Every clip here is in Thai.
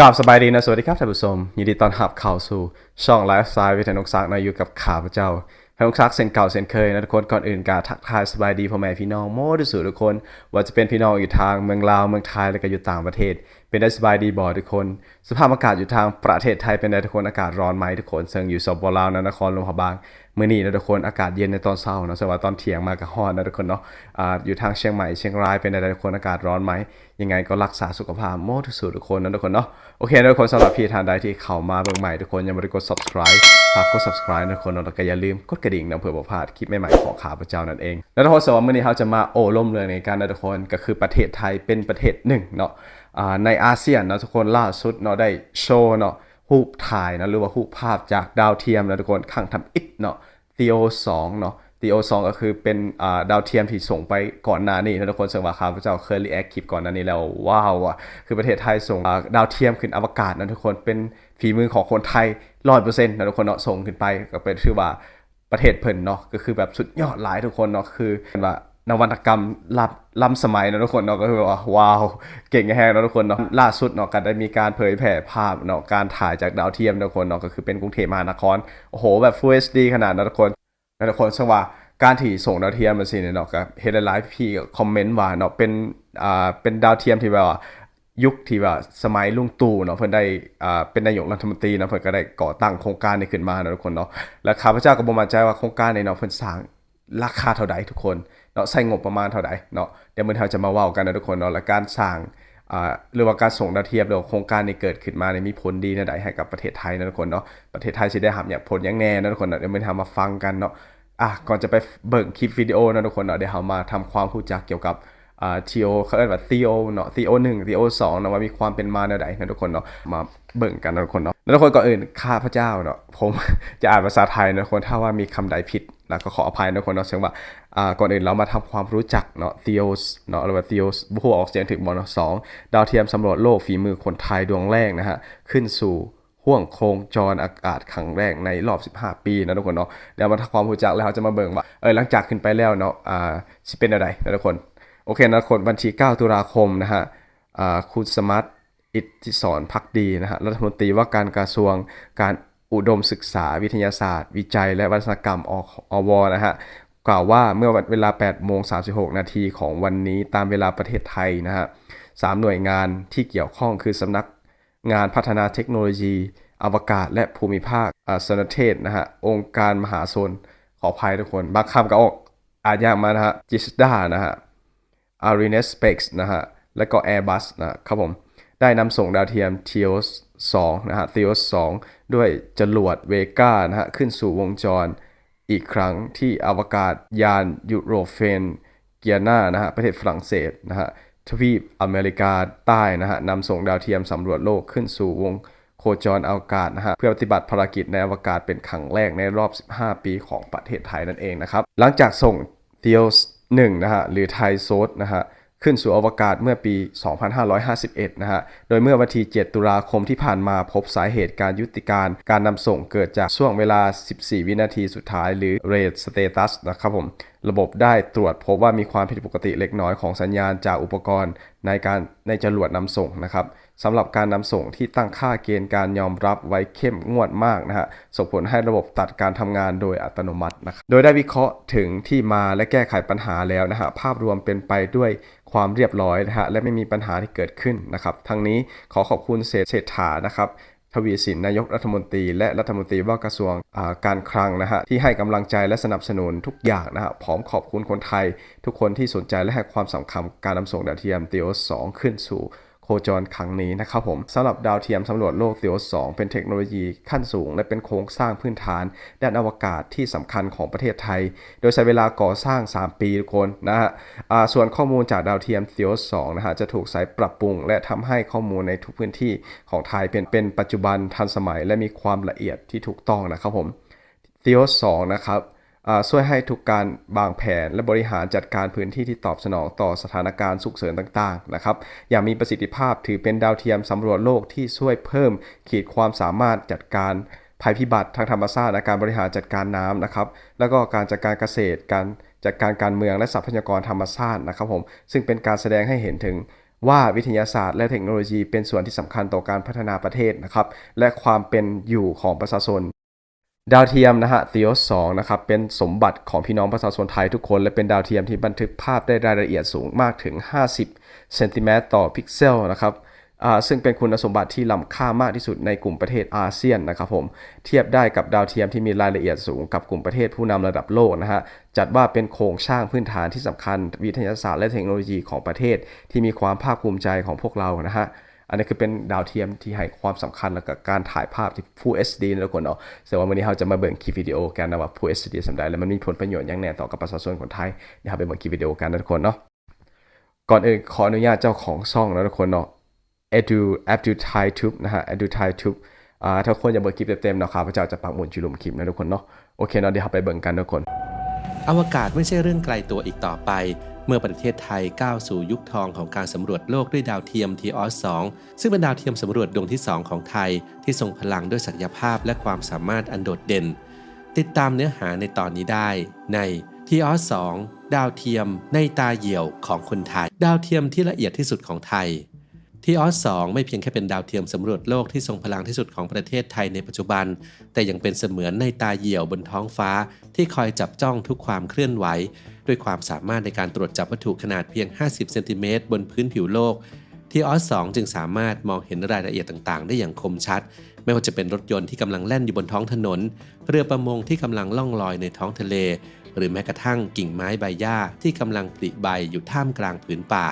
กราบสบายดีนะ สวัสดีครับท่านผู้ชมยินดีต้อนรับเข้าสู่ช่องไลฟ์สไตล์วิทยานกซักนะอยู่กับข้าพเจ้าพนกซักเซนเก่าเซนเคยนะทุกคนก่อนอื่นการทักทายสบายดีพ่อแม่พี่น้องโม้ที่สุทุกคน ว่าจะเป็นพี่น้องอยู่ทางเมืองลาวเมืองไทยและก็อยู่ต่างประเทศ เป็นได้สบายดีบ่ทุกคน สภาพอากาศอยู่ทางประเทศไทยเป็นได้ทุกคนอากาศร้อนไหมทุกคนเซิงอยู่สปปลาวนะนครลวงพบาง มื่อนี้นะทุกคนอากาศเย็นในตอนเช้าเนาะสวัสดีตอนเที่ยงมากับฮ้อนนะทุกคนเนาะอ่าอยู่ทางเชียงใหม่เชียงรายเป็นอะได้ทุกคนอากาศร้อนไหมยังไงก็รักษาสุขภาพโม้ที่สุดทุกคนนะทุกคนเนาะโอเคนะทุกคนสำหรับพี่ทานใดที่เข้ามาเบิ่งใหม่ทุกคนยังไม่ได้กด subscribe ฝากกด subscribe นะทุกคนเนาะแล้วก็อย่าลืมกดกระดิ่งนะเพื่อบ่พลาดคลิปใหม่ๆของข้าวพเจ้านั่นเองแล้วทุกคนสำหรับมื้อนี้เราจะมาโอ้ล่มเรื่องในการนะทุกคนก็คือประเทศไทยเป็นประเทศหนึ่งเนาะในอาเซียนนะทุกคนล่าสุดเนาะได้โชว์เนาะ รูปถ่ายนะหรือว่ารูปภาพจากดาวเทียมนะทุกคนข้างทำอิฐเนาะ Theo 2 เนาะ Theo 2 ก็คือเป็นดาวเทียมที่ส่งไปก่อนหน้านี้นะทุกคนซึ่งว่าข้าพเจ้าเคยรีแอคคลิปก่อนหน้านี้แล้วว้าวอะคือประเทศไทยส่งดาวเทียมขึ้นอวกาศนะทุกคนเป็นฝีมือของคนไทย100%นะทุกคนเนาะส่งขึ้นไปก็เป็นชื่อว่าประเทศเพิ่นเนาะก็คือแบบสุดยอดหลายทุกคนเนาะคือเป็นว่า นวัตกรรมล้ำล้ำสมัยเนะทุกคนเนาะก็คือว่าว้าวเก่งแฮงเนะทุกคนเนาะล่าสุดเนาะก็ได้มีการเผยแพร่ภาพเนาะการถ่ายจากดาวเทียมนะทุกคนเนาะก็คือเป็นกรุงเทพมหานครโอ้โหแบบ Full HD ขนาดนะทุกคนนะทุกคนซึ่งว่าการที่ส่งดาวเทียมมาสิเนาะก็เห็นหลายพี่คอมเมนต์ว่าเนาะเป็นอ่าเป็นดาวเทียมที่แบบว่ายุคที่แบบสมัยลุงตู่เนาะเพิ่นได้อ่าเป็นนายกรัฐมนตรีเนาะเพิ่นก็ได้ก่อตั้งโครงการนี้ขึ้นมาเนาะทุกคนเนาะและข้าพเจ้าก็บ่มั่นใจว่าโครงการนี้เนาะเพิ่นสร้างราคาเท่าใดทุกคน เนาะใช้งบประมาณเท่าใดเนาะเดี๋ยวมื้อเราจะมาเว้ากันนะทุกคนเนาะและการสร้างอ่าหรือว่าการส่งดาวเทียมหรือว่าโครงการนี้เกิดขึ้นมาเนี่ยมีผลดีนะใดให้กับประเทศไทยนะทุกคนเนาะประเทศไทยสิได้รับเนี่ยผลอยังแน่นะทุกคนเนาะเดี๋ยวมาทำมาฟังกันเนาะอะก่อนจะไปเบิ่งคลิปวิดีโอนะทุกคนเนาะเดี๋ยวเรามาทำความรู้จักเกี่ยวกับอ่าทีโอเขาเรียกว่าทีโอเนาะทีโอหนึ่งทีโอสองเนาะว่ามีความเป็นมาแนวใดนะทุกคนเนาะมาเบิ่งกันนะทุกคนเนาะ แล้วทุกคนก่อนอื่นข้าพระเจ้าเนาะผมจะอ่านภาษาไทยนะทุกคนถ้าว่ามีคำใดผิดแล้วก็ขออภัยนะทุกคนเนาะเชื่อว่าอ่าก่อนอื่นเรามาทำความรู้จักเนาะ Theos เนาะหรือว่า Theos ผู้ออกเสียงถึงบอลสองดาวเทียมสำรวจโลกฝีมือคนไทยดวงแรกนะฮะขึ้นสู่ห่วงโคงจรอากาศครั้งแรกในรอบ 15 ปีนะทุกคนเนาะเดี๋ยวมาทำความรู้จักแล้วเราจะมาเบิ่งว่าเออหลังจากขึ้นไปแล้วเนาะอ่าสิเป็นอะไรนะทุกคนโอเคนะทุกคนวันที่ 9 ตุลาคมนะฮะอ่าคุณสมัติ อิทธิสอนพักดีนะฮะรัฐมนตรีว่าการกระทรวงการอุดมศึกษาวิทยาศาสตร์ วิจัย และวัฒนกรรมออวนะฮะกล่าวว่าเมื่อเวลา8โมง36 นาทีของวันนี้ตามเวลาประเทศไทยนะฮะสามหน่วยงานที่เกี่ยวข้องคือสำนักงานพัฒนาเทคโนโลยี อวกาศ และภูมิภาคอสนเทศนะฮะองค์การมหาชนขออภัยทุกคน บางคำก็ออกอานยากมานะฮะจิสดานะฮะ a r i n e s p a c e นะฮะและก็ Airbus นะครับผม ได้นำส่งดาวเทียม TEOS 2นะฮะ TEOS 2 ด้วยจรวดเวกานะฮะขึ้นสู่วงจรอีกครั้งที่อวกาศยานยูโรเฟนเกียนานะฮะประเทศฝรั่งเศสนะฮะทวีปอเมริกาใต้นะฮะนำส่งดาวเทียมสำรวจโลกขึ้นสู่วงโคจรอวกาศนะฮะเพื่อปฏิบัติภารกิจในอวกาศเป็นครั้งแรกในรอบ 15 ปีของประเทศไทยนั่นเองนะครับ หลังจากส่ง TEOS 1นะฮะหรือไทโซดนะฮะ ขึ้นสู่อวกาศเมื่อปี 2551 นะฮะ โดยเมื่อวันที่ 7 ตุลาคมที่ผ่านมาพบสาเหตุการยุติการ การนำส่งเกิดจากช่วงเวลา 14 วินาทีสุดท้ายหรือ Red Status นะครับผม ระบบได้ตรวจพบว่ามีความผิดปกติเล็กน้อยของสัญญาณจากอุปกรณ์ในการในจรวดนำส่งนะครับ สำหรับการนำส่งที่ตั้งค่าเกณฑ์การยอมรับไว้เข้มงวดมากนะฮะส่งผลให้ระบบตัดการทำงานโดยอัตโนมัตินะครับโดยได้วิเคราะห์ถึงที่มาและแก้ไขปัญหาแล้วนะฮะภาพรวมเป็นไปด้วยความเรียบร้อยนะฮะและไม่มีปัญหาที่เกิดขึ้นนะครับทั้งนี้ขอขอบคุณเศรษฐานะครับทวีสินนายกรัฐมนตรี และรัฐมนตรีว่าการกระทรวงการคลังนะฮะที่ให้กำลังใจและสนับสนุนทุกอย่างนะฮะพร้อมขอบคุณคนไทย ทุกคนที่สนใจและให้ความสำคัญการนำส่งดาวเทียม t ี o 2ขึ้นสู่ โคจรครั้งนี้นะครับผมสำหรับดาวเทียมสำรวจโลก t ี o 2เป็นเทคโนโลยีขั้นสูง และเป็นโครงสร้างพื้นฐาน ด้านอวกาศที่สำคัญของประเทศไทย โดยใช้เวลาก่อสร้าง 3 ปีทุกคนนะฮะส่วนข้อมูลจากดาวเทียม t ี o 2นะฮะจะถูกใช้ปรับปรุง และทำให้ข้อมูลในทุกพื้นที่ของไทยเป็นเป็นปัจจุบันทันสมัย และมีความละเอียดที่ถูกต้องนะครับผม t ี o 2นะครับ ช่วยให้ทุกการวางแผนและบริหารจัดการพื้นที่ที่ตอบสนองต่อสถานการณ์ฉุกเฉินต่างๆนะครับอย่างมีประสิทธิภาพถือเป็นดาวเทียมสำรวจโลกที่ช่วยเพิ่มขีดความสามารถจัดการภัยพิบัติทางธรรมชาติและการบริหารจัดการน้ำนะครับ แล้วก็การจัดการเกษตร การจัดการการเมืองและทรัพยากรธรรมชาตินะครับผมซึ่งเป็นการแสดงให้เห็นถึงว่าวิทยาศาสตร์และเทคโนโลยีเป็นส่วนที่สำคัญต่อการพัฒนาประเทศนะครับ และความเป็นอยู่ของประชาชน ดาวเทียมนะฮะ Theos 2นะครับ เป็นสมบัติของพี่น้องประชาชนไทยทุกคน และเป็นดาวเทียมที่บันทึกภาพได้รายละเอียดสูงมากถึง 50 เซนติเมตรต่อพิกเซลนะครับซึ่งเป็นคุณสมบัติที่ล้ำค่ามากที่สุดในกลุ่มประเทศอาเซียนนะครับผม เทียบได้กับดาวเทียมที่มีรายละเอียดสูงกับกลุ่มประเทศผู้นำระดับโลกนะฮะ จัดว่าเป็นโครงสร้างพื้นฐานที่สำคัญ วิทยาศาสตร์และเทคโนโลยีของประเทศที่มีความภาคภูมิใจของพวกเรานะฮะ อันนี้คือเป็นดาวเทียมที่ให้ความสำคัญแล้วกับการถ่ายภาพที่ Full HD นะทุกคนเนาะแต่ว่าวันนี้เราจะมาเบิ่งคลิปวิดีโอกันนะว่า Full HD สำใดแล้วมันมีผลประโยชน์อย่างแน่ต่อกับประชาชนคนไทยเดี๋ยวเราไปเบิ่งคลิปวิดีโอกันนะทุกคนเนาะก่อนอื่นขออนุญาตเจ้าของช่องนะทุกคนเนาะ edu edu thai tube นะฮะ edu thai tube อ่าถ้าคนอยากเบิ่งคลิปเต็มๆเนาะครับพระเจ้าจะปักหมุดจุลุมคลิปนะทุกคนเนาะโอเคเนาะเดี๋ยวเราไปเบิ่งกันทุกคน อวกาศไม่ใช่เรื่องไกลตัวอีกต่อไป เมื่อประเทศไทยก้าวสู่ยุคทองของการสำรวจโลกด้วยดาวเทียม TOS 2ซึ่งเป็นดาวเทียมสำรวจดวงที่ 2 ของไทย ที่ทรงพลังด้วยศักยภาพและความสามารถอันโดดเด่น ติดตามเนื้อหาในตอนนี้ได้ใน TOS 2ดาวเทียมในตาเหี่ยวของคนไทย ดาวเทียมที่ละเอียดที่สุดของไทย ทีออส2ไม่เพียงแค่เป็นดาวเทียมสำรวจโลกที่ทรงพลังที่สุดของประเทศไทยในปัจจุบัน แต่ยังเป็นเสมือนในตาเหี่ยวบนท้องฟ้า ที่คอยจับจ้องทุกความเคลื่อนไหว ด้วยความสามารถในการตรวจจับวัตถุขนาดเพียง 50 เซนติเมตรบนพื้นผิวโลก ทีออส2จึงสามารถมองเห็นรายละเอียดต่างๆ ได้อย่างคมชัด ไม่ว่าจะเป็นรถยนต์ที่กำลังแล่นอยู่บนท้องถนน เรือประมงที่กำลังล่องลอยในท้องทะเล หรือแม้กระทั่งกิ่งไม้ใบหญ้าที่กำลังปลิใบอยู่ท่ามกลางผืนป่า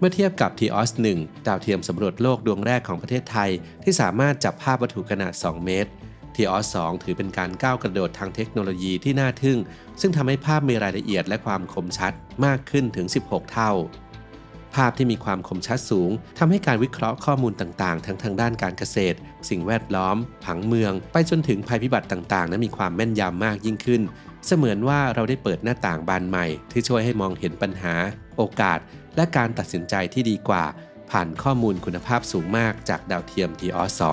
เมื่อเทียบกับ TOS 1ดาวเทียมสำรวจโลกดวงแรกของประเทศไทย ที่สามารถจับภาพวัตถุขนาด 2 เมตร TOS 2ถือเป็นการก้าวกระโดดทางเทคโนโลยีที่น่าทึ่ง ซึ่งทำให้ภาพมีรายละเอียดและความคมชัดมากขึ้นถึง 16 เท่า ภาพที่มีความคมชัดสูงทำให้การวิเคราะห์ข้อมูลต่างๆ ทั้งทางด้านการเกษตร สิ่งแวดล้อม ผังเมือง ไปจนถึงภัยพิบัติต่างๆ นั้นมีความแม่นยำมากยิ่งขึ้น เสมือนว่าเราได้เปิดหน้าต่างบานใหม่ ที่ช่วยให้มองเห็นปัญหา โอกาส และการตัดสินใจที่ดีกว่า ผ่านข้อมูลคุณภาพสูงมากจากดาวเทียม TOS 2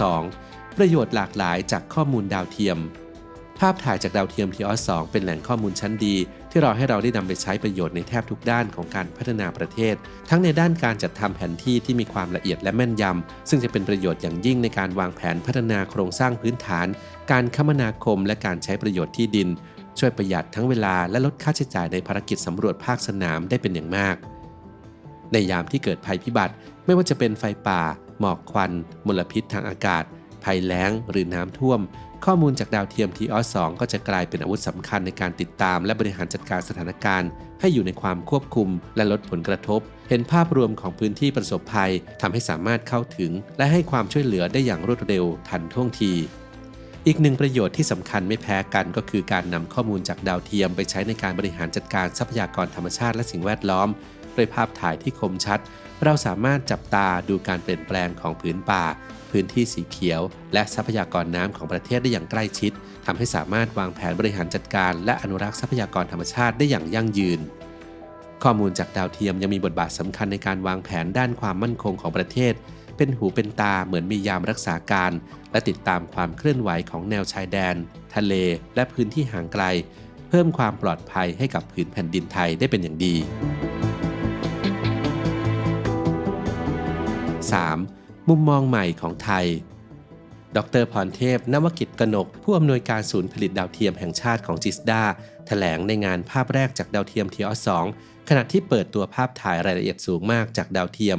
2. ประโยชน์หลากหลายจากข้อมูลดาวเทียม ภาพถ่ายจากดาวเทียม TOS 2เป็นแหล่งข้อมูลชั้นดี ที่รอให้เราได้นำไปใช้ประโยชน์ในแทบทุกด้านของการพัฒนาประเทศ ทั้งในด้านการจัดทำแผนที่ที่มีความละเอียดและแม่นยำ ซึ่งจะเป็นประโยชน์อย่างยิ่งในการวางแผนพัฒนาโครงสร้างพื้นฐาน การคมนาคมและการใช้ประโยชน์ที่ดิน ช่วยประหยัดทั้งเวลาและลดค่าใช้จ่ายในภารกิจสำรวจภาคสนามได้เป็นอย่างมาก ในยามที่เกิดภัยพิบัติ ไม่ว่าจะเป็นไฟป่า หมอกควัน มลพิษทางอากาศ ภัยแล้ง หรือน้ำท่วม ข้อมูลจากดาวเทียม TOS 2ก็จะกลายเป็นอาวุธสำคัญในการติดตาม และบริหารจัดการสถานการณ์ ให้อยู่ในความควบคุม และลดผลกระทบ เห็นภาพรวมของพื้นที่ประสบภัยทำให้สามารถเข้าถึง และให้ความช่วยเหลือได้อย่างรวดเร็ว ทันท่วงทีอีกหนึ่งประโยชน์ที่สำคัญไม่แพ้กันก็คือการนำข้อมูลจากดาวเทียมไปใช้ในการบริหารจัดการทรัพยากรธรรมชาติและสิ่งแวดล้อมด้วยภาพถ่ายที่คมชัด เราสามารถจับตาดูการเปลี่ยนแปลงของผืนป่า พื้นที่สีเขียว และทรัพยากรน้ำของประเทศได้อย่างใกล้ชิดทำให้สามารถวางแผนบริหารจัดการ และอนุรักษ์ทรัพยากรธรรมชาติได้อย่างยั่งยืน ข้อมูลจากดาวเทียมยังมีบทบาทสำคัญในการวางแผนด้านความมั่นคงของประเทศ เป็นหูเป็นตาเหมือนมียามรักษาการ และติดตามความเคลื่อนไหวของแนวชายแดน ทะเล และพื้นที่ห่างไกล เพิ่มความปลอดภัยให้กับผืนแผ่นดินไทยได้เป็นอย่างดี 3. มุมมองใหม่ของไทย ดรพรเทพ นวกิจกนก ผู้อำนวยการศูนย์ผลิตดาวเทียมแห่งชาติของจิสดาแถลงในงานภาพแรกจากดาวเทียมทีออส2ขณะที่เปิดตัวภาพถ่ายรายละเอียดสูงมากจากดาวเทียม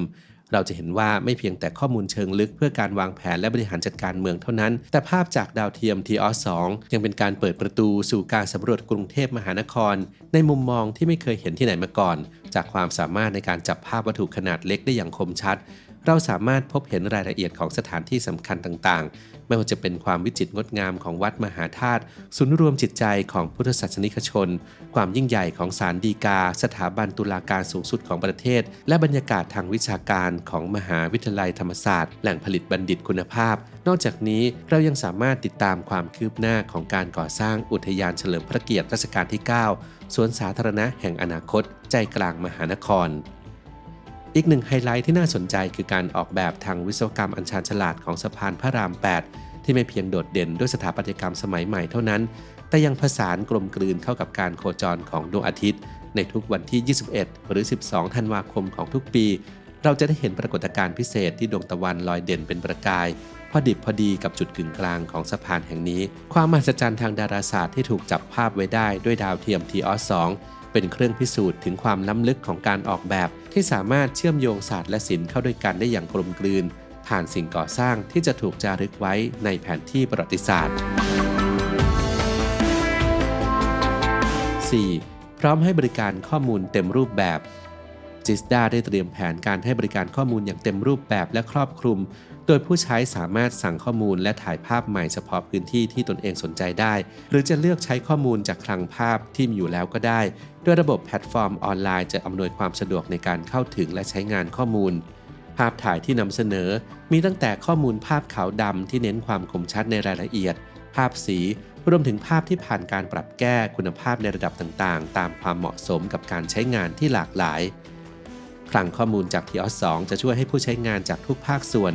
เราจะเห็นว่าไม่เพียงแต่ข้อมูลเชิงลึกเพื่อการวางแผนและบริหารจัดการเมืองเท่านั้น แต่ภาพจากดาวเทียมทีออส2ยังเป็นการเปิดประตูสู่การสำรวจกรุงเทพมหานคร ในมุมมองที่ไม่เคยเห็นที่ไหนมาก่อน จากความสามารถในการจับภาพวัตถุขนาดเล็กได้อย่างคมชัด เราสามารถพบเห็นรายละเอียดของสถานที่สำคัญต่างๆ ไม่ว่าจะเป็นความวิจิตรงดงามของวัดมหาธาตุศูนย์รวมจิตใจของพุทธศาสนิกชน ความยิ่งใหญ่ของศาลฎีกา สถาบันตุลาการสูงสุดของประเทศ และบรรยากาศทางวิชาการของมหาวิทยาลัยธรรมศาสตร์ แหล่งผลิตบัณฑิตคุณภาพ นอกจากนี้เรายังสามารถติดตามความคืบหน้าของการก่อสร้างอุทยานเฉลิมพระเกียรติรัชกาลที่ 9 สวนสาธารณะแห่งอนาคต ใจกลางมหานคร อีกหนึ่งไฮไลท์ที่น่าสนใจคือการออกแบบทางวิศวกรรมอันชาญฉลาดของสะพานพระราม 8 ที่ไม่เพียงโดดเด่นด้วยสถาปัตยกรรมสมัยใหม่เท่านั้นแแต่ยังผสานกลมกลืนเข้ากับการโคจรของดวงอาทิตย์ ในทุกวันที่ 21 หรือ 12 ธันวาคมของทุกปี เราจะได้เห็นปรากฏการณ์พิเศษที่ดวงตะวันลอยเด่นเป็นประกายพอดิบพอดีกับจุดกึ่งกลางของสะพานแห่งนี้ ความมหัศจรรย์ทางดาราศาสตร์ที่ถูกจับภาพไว้ได้ด้วยดาวเทียมทีออส2เป็นเครื่องพิสูจน์ถึงความล้ำลึกของการออกแบบ ที่สามารถเชื่อมโยงศาสตร์และศิลป์เข้าด้วยกันได้อย่างกลมกลืน ผ่านสิ่งก่อสร้างที่จะถูกจารึกไว้ในแผนที่ประวัติศาสตร์ 4. พร้อมให้บริการข้อมูลเต็มรูปแบบจิสดาได้เตรียมแผนการให้บริการข้อมูลอย่างเต็มรูปแบบและครอบคลุม โดยผู้ใช้สามารถสั่งข้อมูลและถ่ายภาพใหม่เฉพาะพื้นที่ที่ตนเองสนใจได้ หรือจะเลือกใช้ข้อมูลจากคลังภาพที่มีอยู่แล้วก็ได้ ด้วยระบบแพลตฟอร์มออนไลน์จะอำนวยความสะดวกในการเข้าถึงและใช้งานข้อมูล ภาพถ่ายที่นำเสนอ มีตั้งแต่ข้อมูลภาพขาวดำที่เน้นความคมชัดในรายละเอียด ภาพสี รวมถึงภาพที่ผ่านการปรับแก้คุณภาพในระดับต่างๆ ตามความเหมาะสมกับการใช้งานที่หลากหลายคลังข้อมูลจากทีออส2จะช่วยให้ผู้ใช้งานจากทุกภาคส่วน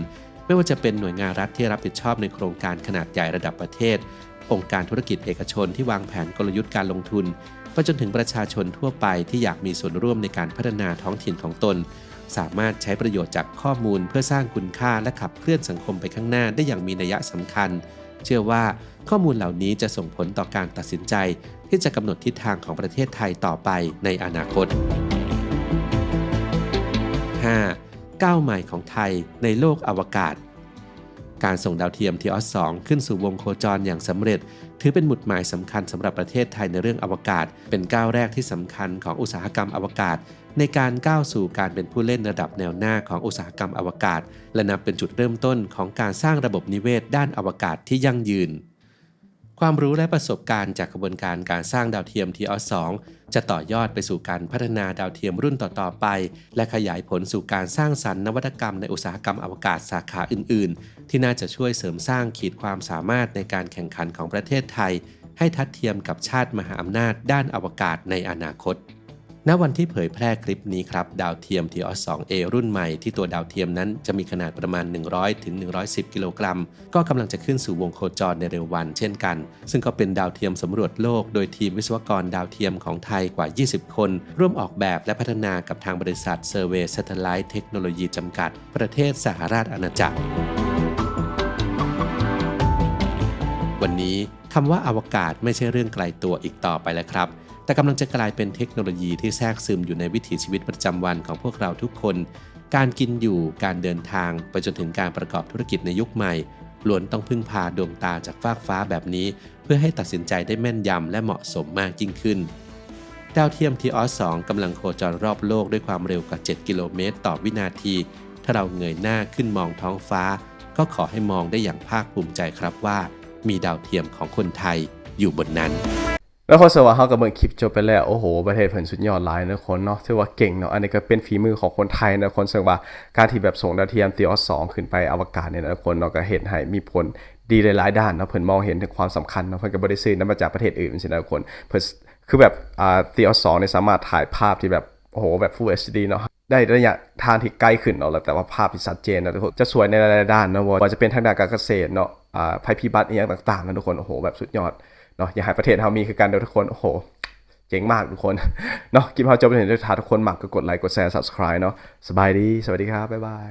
ไม่ว่าจะเป็นหน่วยงานรัฐที่รับผิดชอบในโครงการขนาดใหญ่ระดับประเทศ องค์การธุรกิจเอกชนที่วางแผนกลยุทธ์การลงทุนไปจนถึงประชาชนทั่วไปที่อยากมีส่วนร่วมในการพัฒนาท้องถิ่นของตน สามารถใช้ประโยชน์จากข้อมูลเพื่อสร้างคุณค่าและขับเคลื่อนสังคมไปข้างหน้าได้อย่างมีนัยสำคัญ เชื่อว่าข้อมูลเหล่านี้จะส่งผลต่อการตัดสินใจ ที่จะกำหนดทิศทางของประเทศไทยต่อไปในอนาคต 5. ก้าวใหม่ของไทยในโลกอวกาศ การส่งดาวเทียมทีออส2ขึ้นสู่วงโคจรอย่างสำเร็จ ถือเป็นหมุดหมายสำคัญสำหรับประเทศไทยในเรื่องอวกาศ เป็นก้าวแรกที่สำคัญของอุตสาหกรรมอวกาศ ในการก้าวสู่การเป็นผู้เล่นระดับแนวหน้าของอุตสาหกรรมอวกาศ และนับเป็นจุดเริ่มต้นของการสร้างระบบนิเวศด้านอวกาศที่ยั่งยืนความรู้และประสบการณ์จากกระบวนการการสร้างดาวเทียมทีออส2 จะต่อยอดไปสู่การพัฒนาดาวเทียมรุ่นต่อๆไป และขยายผลสู่การสร้างสรรค์นวัตกรรมในอุตสาหกรรมอวกาศสาขาอื่น ๆ ที่น่าจะช่วยเสริมสร้างขีดความสามารถในการแข่งขันของประเทศไทย ให้ทัดเทียมกับชาติมหาอำนาจด้านอวกาศในอนาคต ณวันที่เผยแพร่คลิปนี้ครับ ดาวเทียม TOS 2A รุ่นใหม่ที่ตัวดาวเทียมนั้นจะมีขนาดประมาณ 100ถึง110 กิโลกรัม ก็กำลังจะขึ้นสู่วงโคจรในเร็ววันเช่นกัน ซึ่งก็เป็นดาวเทียมสำรวจโลกโดยทีมวิศวกรดาวเทียมของไทยกว่า 20 คน ร่วมออกแบบและพัฒนากับทางบริษัท Survey Satellite Technology จำกัด ประเทศสหราชอาณาจักร วันนี้คำว่าอวกาศไม่ใช่เรื่องไกลตัวอีกต่อไปแล้วครับ แต่กำลังจะกลายเป็นเทคโนโลยีที่แทรกซึมอยู่ในวิถีชีวิตประจำวันของพวกเราทุกคน การกินอยู่การเดินทางไปจนถึงการประกอบธุรกิจในยุคใหม่ล้วนต้องพึ่งพาดวงตาจากฟากฟ้าแบบนี้ เพื่อให้ตัดสินใจได้แม่นยำและเหมาะสมมากยิ่งขึ้น ดาวเทียมทีออส2กำลังโคจรรอบโลกด้วยความเร็วกว่า 7 กิโลเมตร ต่อวินาที ถ้าเราเงยหน้าขึ้นมองท้องฟ้า ก็ขอให้มองได้อย่างภาคภูมิใจครับว่า มีดาวเทียมของคนไทยอยู่บนนั้น แล้วคนสว่าเฮากับเบิ่งคลิปจบไปแล้วโอ้โหประเทศเพิ่นสุดยอดหลายนะคนเนาะถือว่าเก่งเนาะอันนี้ก็เป็นฝีมือของคนไทยนะคนซึ่งว่าการที่แบบส่งดาวเทียมตีออส2ขึ้นไปอวกาศเนี่ยนะคนเนาะก็เฮ็ดให้มีผลดีหลายๆด้านเนาะเพิ่นมองเห็นถึงความสำคัญเนาะเพิ่นก็บ่ได้ซื้อนำมาจากประเทศอื่นใช่นะทุกคนเพิ่นคือแบบอ่าตีออส2เนี่ยสามารถถ่ายภาพที่แบบโอ้โหแบบ Full HD เนาะได้ระยะทางที่ใกล้ขึ้นเนาะแต่ว่าภาพที่ชัดเจนนะทุกคนจะสวยในหลายๆด้านนะว่าจะเป็นทางด้านการเกษตรเนาะอ่าภัยพิบัติอีหยังต่างๆนะทุกคนโอ้โหแบบสุดยอด เนาะอย่ากให้ประเทศเฮามีคือการเด้อทุกคน โอ้โห เจ๋งมากทุกคน เนาะคลิปเราจบไปถึงทุกท่าทุกคนหมักก็กดไลค์กดแชร์ subscribe เนาะสบายดี สวัสดีครับ บ๊ายบาย